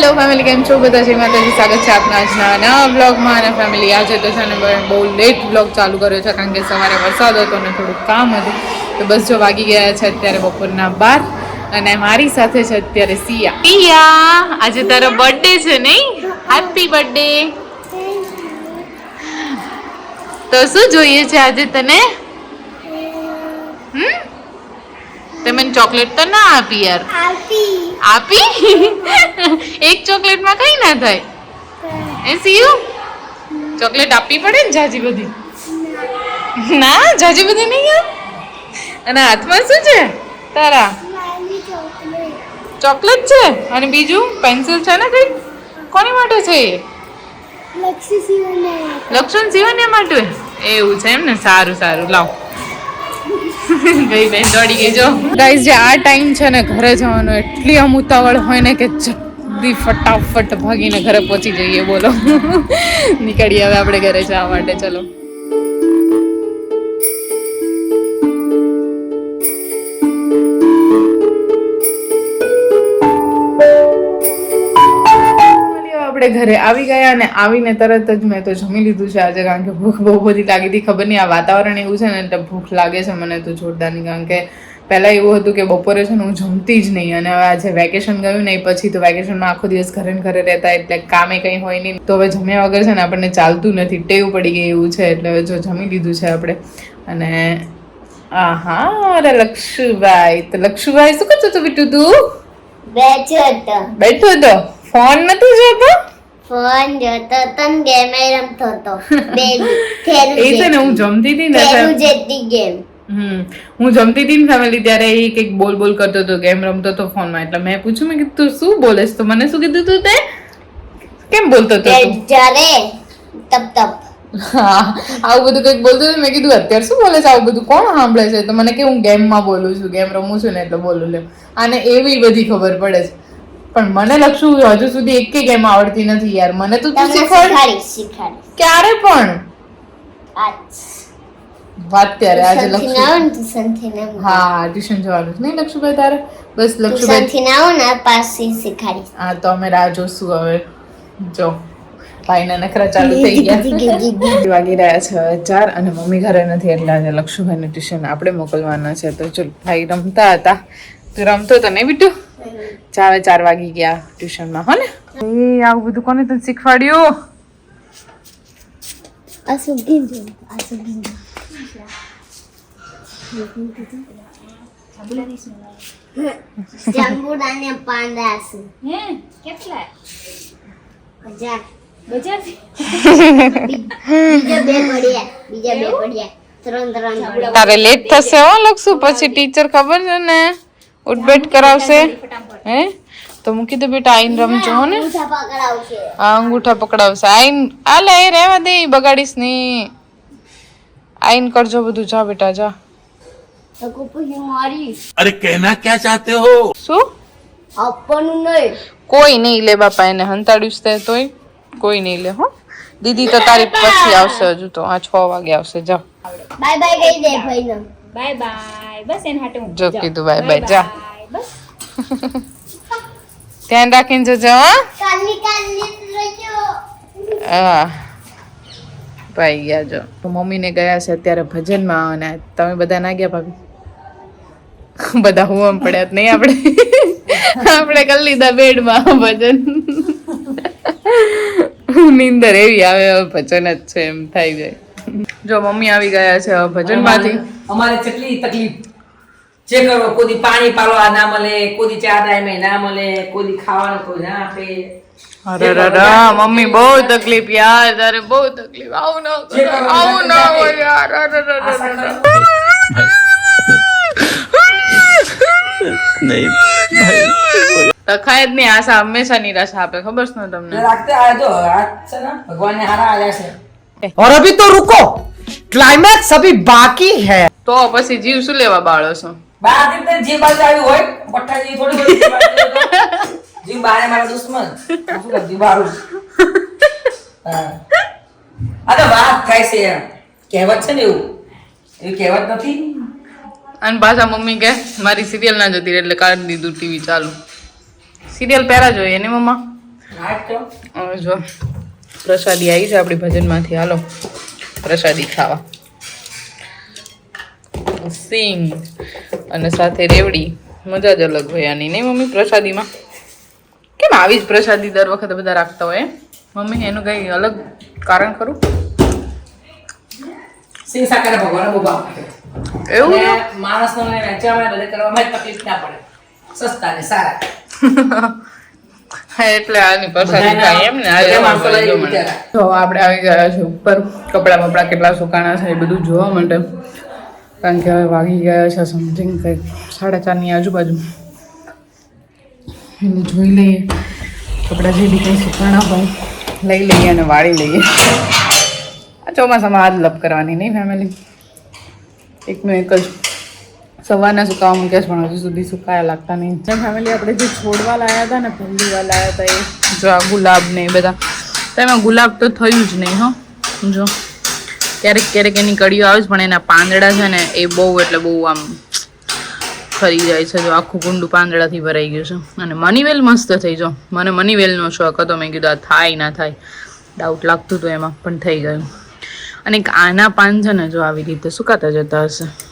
Hello family કેમ છો બધા? છે માતાજી સ્વાગત છે આપના આજના નવા બ્લોગમાં અને ફેમિલી આજે તો છે ને બહુ લેટ બ્લોગ ચાલુ કર્યો છે કારણ કે સવારે વરસાદ હતો અને થોડુંક કામ હતું. તો બસ જો વાગી ગયા છે અત્યારે બપોરના બાર. અને મારી સાથે છે અત્યારે સિયા. સિયા આજે તારો બર્થડે છે નહીં? હેપી બર્થડે તો શું જોઈએ છે આજે તને? હમ? તે મને ચોકલેટ તો ના આપી યાર. આપી. એક ચોકલેટમાં કઈ ના થાય? એ સીયુ? ચોકલેટ આપવી પડે ને જાજી બધી? ના જાજી બધી નહીં યાર અને હાથમાં શું છે? તારા? ચોકલેટ. છે? અને બીજું? પેન્સિલ છે ને કઈ કોની માટે છે એ? લક્ષણ જીવન્ય માટે? એવું છે એમ ને? સારું સારું. લાવ. આ ટાઈમ છે ને, ઘરે જવાનો, એટલી ઉતાવળ હોય ને કે જલ્દી ફટાફટ ભાગીને ઘરે પહોંચી જઈએ, બોલો. નીકળીએ હવે આપણે ઘરે જવા માટે, ચલો. આપણે ઘરે આવી ગયા અને આવીને તરત જ મેં તો જમી લીધું છે આજે કારણ કે ભૂખ બહુ બધી લાગી હતી. ખબર નહીં આ વાતાવરણ એવું છે ને એટલે ભૂખ લાગે છે મને તો જોરદારની કારણ કે પહેલાં એવું હતું કે બપોરે છે ને હું જમતી જ નહીં. અને હવે આજે વેકેશન ગયું નહીં પછી તો વેકેશનમાં આખો દિવસ ઘરે ને ઘરે રહેતા એટલે કામે કંઈ હોય નહીં. તો હવે જમ્યા વગર છે ને આપણને ચાલતું નથી. ટેવ પડી ગઈ એવું છે એટલે હવે જો જમી લીધું છે આપણે. અને આ હા અરે લક્ષુભાઈ તો લક્ષુભાઈ શું કરતો હતો બીટું તું? બેઠો હતો. બેઠો હતો? ફોન નતું જોતો? ફોન જોતો હતો ને ગેમ રમતો હતો એ છે ને હું જમતી હતી ને ત્યારે- ગેમ. હમ હું જમતી હતી ને ફેમિલી ત્યારે એ કંઈક બોલ બોલ કરતો હતો ગેમ રમતો હતો ફોનમાં. એટલે મેં પૂછ્યું મેં કીધું તું શું બોલે છે તો? મને શું કીધું તું તે? કેમ બોલતો હતો તું? જ્યારે તપ તપ. હા આવું બધું કંઈક બોલતો હતો મેં કીધું અત્યારે શું બોલે છે? આવું બધું કોણ સાંભળે છે? તો મને કે હું ગેમમાં બોલું છું ગેમ રમું છું ને એટલે બોલું લે. આને એવી બધી ખબર પડે છે. પણ મને લક્ષું હજુ સુધી એક ગેમ આવડતી નથી યાર. મને તો તું શીખવાડ ક્યારે પણ? વાત ત્યારે આજે લક્ષુ ના ને ના. હા ટ્યુશન જવાનું નહીં લક્ષુભાઈ તારે? બસ લક્ષુભાઈ થી ના આવો ને પાછી શીખાડીશ. હા તો અમે રાહ જોશું હવે. જો ભાઈના નખરા ચાલુ થઈ ગયા. વાગી રહ્યા છે ચાર અને મમ્મી ઘરે નથી એટલે આજે લક્ષુભાઈને ટ્યુશન આપણે મોકલવાના છે. તો ચલો ભાઈ રમતા હતા. તું રમતો તો નહીં બીટુ ચાવે ચાર વાગી ગયા ટ્યુશનમાં હો ને? એ આવું બધું કોને તને શીખવાડ્યું? તારે લેટ થશે હો લખશું પછી ટીચર ખબર છે ને? ઉઠબેટ કરાવશે? હે? તો મૂકી દે બેટા આઈન રમજો હો ને? આ અંગૂઠા પકડાવશે. આઈન આલે એ રહેવા દે બગાડીશ નહીં આઈન કરજો બધું. જા બેટા જા. અરે કહેના ક્યાં ચાહતે હો? શું? આપવાનું નહીં. કોઈ નહીં લે બાપા એને હંતાડ્યું છે તોય. કોઈ નહીં લે હો. દીદી તો તારી પછી આવશે હજુ તો. આ છ વાગે આવશે જાઓ બાય બાય કહી દે ભાઈ બાય બાય બસ એને હાટે હું જો કીધું બાય બાય જા. બસ. ધ્યાન રાખીને જોજો હા. કાલની કાલની રજો. હા ભાઈ ગયા જો. તો મમ્મીને ગયા છે અત્યારે ભજનમાં અને તમે બધા ના ગયા ભાભી? બધા હું આમ પડ્યા જ નહીં આપણે. આપણે કરી લીધા બેડમાં ભજન. નીંદર એવી આવે હવે ભજન જ છે એમ થઈ જાય. જો મમ્મી આવી ગયા છે ભજનમાંથી. અમારે કેટલી તકલીફ જે કરો કોઈ પાણી પાડવા ના મળે કોઈ ચા ટાઈમે ના મળે કોઈ ખાવાનું કોઈ ના આપે. અરે રે મમ્મી બહુ તકલીફ યાર તારે બહુ તકલીફ. આવું ના આવું ના હોય યાર અરે રે. રખાય જ નહીં આશા હંમેશા નિરાશા આપે ખબર છે ને તમને? રાખતે આ જો આ છે ને ભગવાનને હારા આવ્યા છે. और अभी तो रुको क्लाइमैक्स अभी बाकी है તો પછી જીવ શું લેવા બાળો છો બાર દિન તો જે બાજુ આવ્યું હોય પટ્ટા જેવી થોડી બધી જે બાજુ આવ્યું હોય. જીવ બારે મારા દુશ્મન શું કરું, જીવ બારું હા આ તો વાત થાય છે એમ કહેવત છે ને એવું એવી કહેવત નથી અને પાછા મમ્મી કે મારી સિરિયલ ના જતી રહે એટલે કાઢી દીધું ટીવી ચાલુ સિરિયલ પહેલા જોઈએ ને મમ્મા હા જ તો હવે જો પ્રસાદી આવી છે આપણી ભજનમાંથી. હાલો પ્રસાદી ખાવા. સિંગ અને સાથે રેવડી. મજા જ અલગ હોય આની. નહીં મમ્મી પ્રસાદીમાં? કેમ આવી જ પ્રસાદી દર વખતે બધા રાખતા હોય એમ? મમ્મી એનું કઈ અલગ કારણ ખરું? સિંહ સાકર ભગવાન બહુ એવું? માણસોને વેચવામાં બધે કરવામાં તકલીફ ના પડે. સસ્તા ને સારા. હા એટલે આની પ્રસાદી ખાય એમ ને જો તો આપણે આવી ગયા છે ઉપર. કપડાં બપડા કેટલા સુકાણા છે એ બધું જોવા માટે. કારણ કે હવે વાગી ગયા છે સમથિંગ કંઈક. સાડા ચારની આજુબાજુ. એટલે જોઈ લઈએ. કપડાં જે બી કંઈ સુકાણા હોય લઈ લઈએ અને વાળી લઈએ. આ ચોમાસામાં હાથ લપ કરવાની નહીં ફેમિલી એકનું એક જ સવારના સુકાવા મૂક્યા પણ હજુ સુધી સુકાયા લાગતા નહીં. ફેમિલી આપણે જે છોડવા લાયા હતા ને, પહેલી વાર હતા એ, જો આ ગુલાબ ને એ બધા. તો એમાં ગુલાબ તો થયું જ નહીં, હો. જો. ક્યારેક ક્યારેક એની કડીઓ આવે છે, પણ એના પાંદડા છે ને, એ બહુ એટલે બહુ આમ ફરી જાય છે, જો. આખું કુંડું પાંદડાથી ભરાઈ ગયું છે. અને મનીવેલ મસ્ત થઈ, જો. મને મનીવેલનો શોખ હતો, મેં કીધું, આ થાય ના થાય. ડાઉટ લાગતું હતું એમાં, પણ થઈ ગયું. અને આના પાન છે ને, જો, આવી રીતે સુકાતા જતા હશે.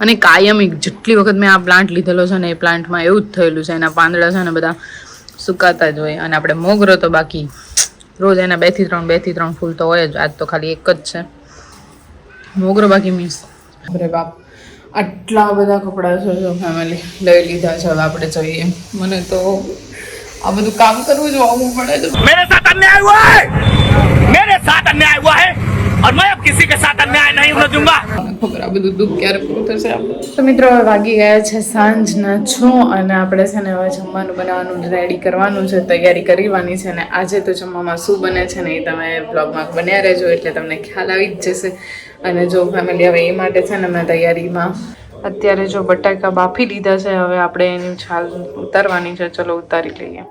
અને કાયમ જેટલી વખત મેં આ પ્લાન્ટ લીધેલો છે ને એ પ્લાન્ટમાં એવું જ થયેલું છે. એના પાંદડા છે ને બધા સુકાતા જ હોય. અને આપણે મોગરો તો બાકી રોજ એના બેથી ત્રણ બેથી ત્રણ ફૂલ તો હોય જ. આજ તો ખાલી એક જ છે. મોગરો બાકી મીન્સ અરે બાપ. આટલા બધા કપડાં છે જો ફેમિલી લઈ લીધા છે. હવે આપણે જોઈએ. મને તો આ બધું કામ કરવું જોવું પડે મેરે સાથ અન્યાય હુઆ હે મેરે સાથ અન્યાય હુઆ હે और मैं अब किसी के साथ अन्याय नहीं होने दूंगा મને ખબર આ બધું દુઃખ ક્યારે પૂરું થશે આપણું તો મિત્રો હવે વાગી ગયા છે સાંજના છ અને આપણે છે ને હવે જમવાનું બનાવવાનું રેડી કરવાનું છે તૈયારી કરવાની છે ને આજે તો જમવામાં શું બને છે ને એ તમે બ્લોગમાં બન્યા રહેજો એટલે તમને ખ્યાલ આવી જ જશે અને જો ફેમિલી હવે એ માટે છે ને મેં તૈયારીમાં અત્યારે જો બટાકા બાફી લીધા છે હવે આપણે એની છાલ ઉતારવાની છે ચલો ઉતારી લઈએ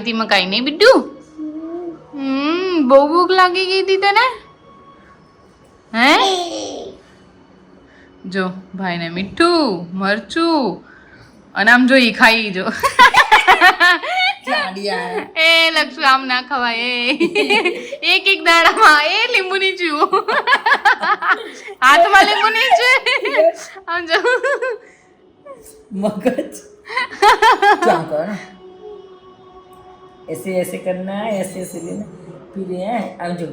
આવી હતી મકાઈ નહીં બિડ્ડું? હમ બહુ ભૂખ લાગી ગઈ હતી તને? હે? જો ભાઈને મીઠું મરચું અને આમ જો ઈ ખાઈ જો. એ લક્ષુ આમ ના ખવાય એ. એક એક દાડામાં એ લીંબુ ની જુઓ હાથમાં લીંબુ ની છે આમ જો. મગજ. ऐसे ऐसे करना है ऐसे ऐसे लेना फिर हैं अब जो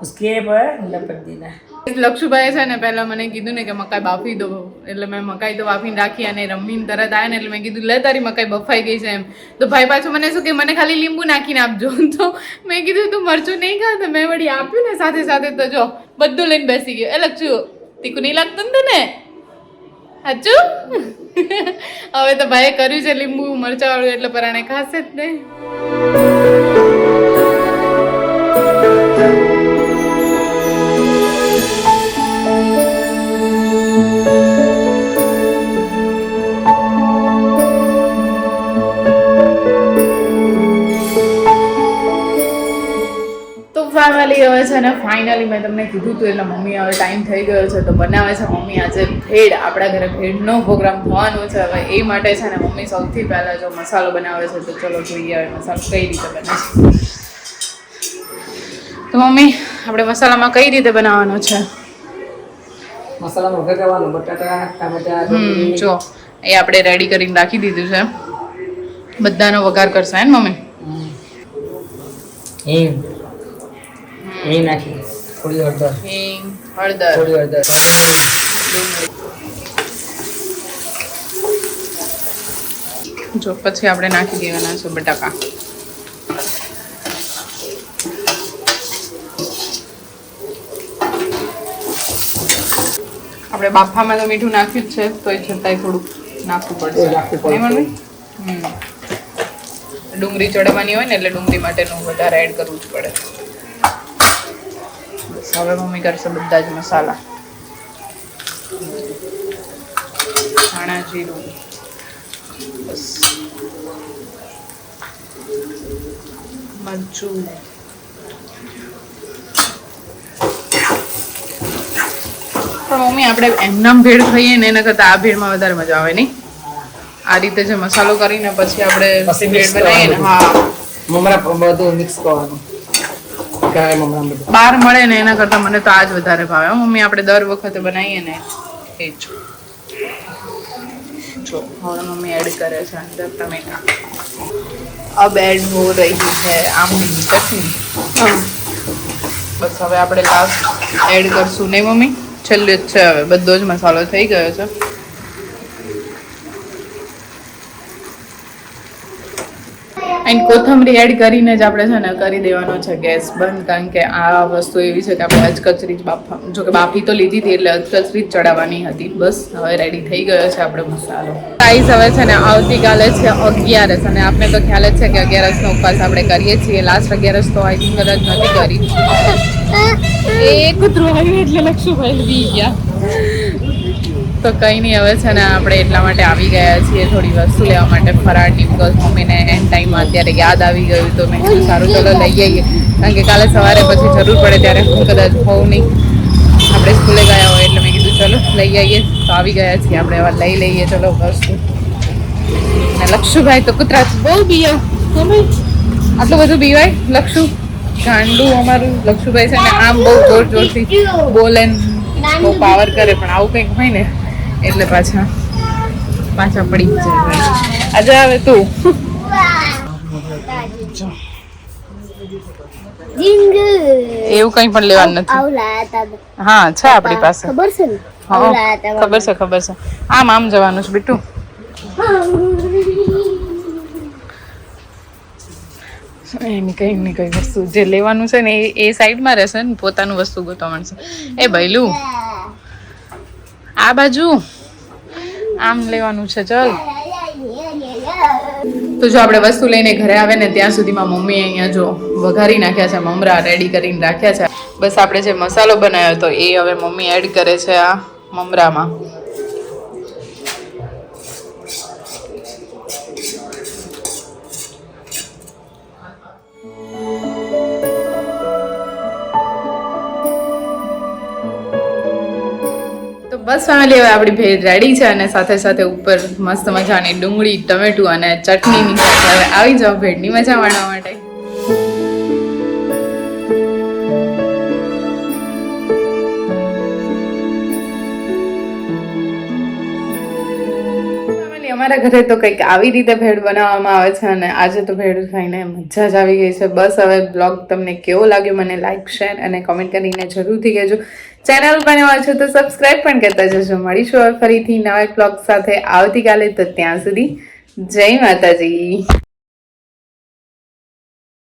उसके पर लपट देना લક્ષુભાઈ છે ને પહેલા મને કીધું ને કે મકાઈ બાફી દો એટલે મેં મકાઈ તો બાફીને રાખી અને રમીને તરત આવ્યા ને એટલે મેં કીધું લે તારી મકાઈ બફાઈ ગઈ છે એમ તો ભાઈ પાછું મને શું કે મને ખાલી લીંબુ નાખીને આપજો તો મેં કીધું તું મરચું નહીં ખાવ તો મેં વળી આપ્યું ને સાથે સાથે તો જો બધું લઈને બેસી ગયો એ લક્ષુ તીખું નહીં લાગતું ને તને સાચું? હવે તો ભાઈએ કર્યું છે લીંબુ મરચાવાળું એટલે પરાણે ખાશે જ નહીં છે ને ફાઇનલી મેં તમને કીધું હતું એટલે મમ્મી હવે ટાઈમ થઈ ગયો છે તો બનાવે છે મમ્મી આજે ભેડ આપણા ઘરે ભેડનો પ્રોગ્રામ થવાનો છે હવે એ માટે છે ને મમ્મી સૌથી પહેલાં જો મસાલો બનાવે છે તો ચલો જોઈએ હવે મસાલો કઈ રીતે બને છે. તો મમ્મી આપણે મસાલામાં કઈ રીતે બનાવવાનો છે? મસાલા વગર કરવાનું બટાટા ટામેટા હમ જો એ આપણે રેડી કરીને રાખી દીધું છે. બધાનો વઘાર કરશે ને મમ્મી? હિંગ નાખી. થોડી હળદર. હિંગ હળદર. થોડી હળદર. જો પછી આપણે નાખી દેવાના છે બટાકા. આપણે બાફામાં તો મીઠું નાખ્યું જ છે તો એ છતાંય થોડુંક નાખવું પડશે. નાખવું પડશે. ડુંગળી ચડવાની હોય ને એટલે ડુંગળી માટેનું વધારે એડ કરવું જ પડે. હવે મમ્મી કરશે બધા જ મસાલા ધાણા જીરું બસ મરચું પણ મમ્મી આપણે એમનામ ભેળ ખાઈએ ને એના કરતાં આ ભેળમાં વધારે મજા આવે નહીં? આ રીતે જે મસાલો કરીને પછી આપણે ભેળ બનાવીએ ને હા. મમરા બધું મિક્સ કરવાનું. બહાર મળે ને એના કરતા મને તો આજ વધારે ભાવે. મમ્મી આપણે દર વખતે બનાવીએ ને એ જ. જો હવે મમ્મી એડ કરે છે અંદર ટમેટા અબ એડ હો રહી આમલીની ચટણી. બસ હવે આપણે લાસ્ટ એડ કરશું. નહીં મમ્મી? છેલ્લે જ છે હવે. બધો જ મસાલો થઈ ગયો છે. એન્ડ કોથમરી એડ કરીને જ આપણે છે ને કરી દેવાનો છે ગેસ બંધ કારણ કે આ વસ્તુ એવી છે કે આપણે અજકચરી જ બાફા જો કે બાફી તો લીધી હતી એટલે અજકચરી જ ચડાવવાની હતી. બસ હવે રેડી થઈ ગયો છે આપણો મસાલો. પ્રાઇસ હવે છે ને આવતીકાલે છે અગિયારસ અને આપણે તો ખ્યાલ જ છે કે અગિયારસનો ઉપવાસ આપણે કરીએ છીએ. લાસ્ટ અગિયારસ તો આઈ થિંક કદાચ નથી કરી. એ કૂતરું આવ્યું એટલે લક્ષુભાઈ બી ગયા તો કંઈ નહીં, હવે છે ને આપણે એટલા માટે આવી ગયા છીએ. થોડી વસ્તુ લેવા માટે ફરાળની બિકોઝ મમ્મીને એન ટાઈમમાં અત્યારે યાદ આવી ગયું તો મેં કીધું સારું, ચલો લઈ આવીએ કારણ કે કાલે સવારે પછી જરૂર પડે ત્યારે હું કદાચ હોઉં નહીં. આપણે સ્કૂલે ગયા હોય એટલે મેં કીધું, ચલો લઈ આવીએ તો આવી ગયા છીએ આપણે, હવે લઈ લઈએ, ચલો વસ્તુ. અને લક્ષુભાઈ તો કૂતરા બહુ બીયો. આટલું બધું બીવાય? લક્ષુ? ગાંડું અમારું. લક્ષુભાઈ છે ને આમ બહુ જોર જોરથી બોલે બહુ પાવર કરે, પણ આવું કંઈક હોય ને. એટલે પાછા પાછા પડી જાય આજે આવે તું. એવું કંઈ પણ લેવાનું નથી. હા છે આપણી પાસે. ખબર છે ખબર છે ખબર છે. આમ આમ જવાનું છે બીટુ એની કઈ ને કઈ વસ્તુ જે લેવાનું છે ને એ સાઈડમાં રહેશે ને પોતાનું વસ્તુ ગોતવા છે. એ ભૈલું આ બાજુ આમ લેવાનું છે, ચલ. તો જો આપણે વસ્તુ લઈને ઘરે આવે ને ત્યાં સુધીમાં મમ્મીએ અહીંયા જો વઘારી નાખ્યા છે, મમરા રેડી કરીને રાખ્યા છે. બસ આપણે જે મસાલો બનાવ્યો હતો એ હવે મમ્મી એડ કરે છે આ મમરામાં. બસ ફેમિલી હવે આપણી ભેળ રેડી છે અને સાથે સાથે ઉપર મસ્ત મજાની ડુંગળી, ટમેટું અને ચટણીની સાથે હવે આવી જાઓ ભેળની મજા માણવા માટે. અમારા ઘરે તો કંઈક આવી રીતે ભેળ બનાવવામાં આવે છે અને આજે તો ભેળ ખાઈને મજા જ આવી ગઈ છે. બસ હવે બ્લોગ તમને કેવો લાગ્યો મને લાઈક શેર અને કોમેન્ટ કરીને જરૂરથી કહેજો. ચેનલ પર નવા છો તો સબસ્ક્રાઇબ પણ કરતા જજો. મળીશું હવે ફરીથી નવા બ્લોગ સાથે. આવતીકાલે તો ત્યાં સુધી જય માતાજી.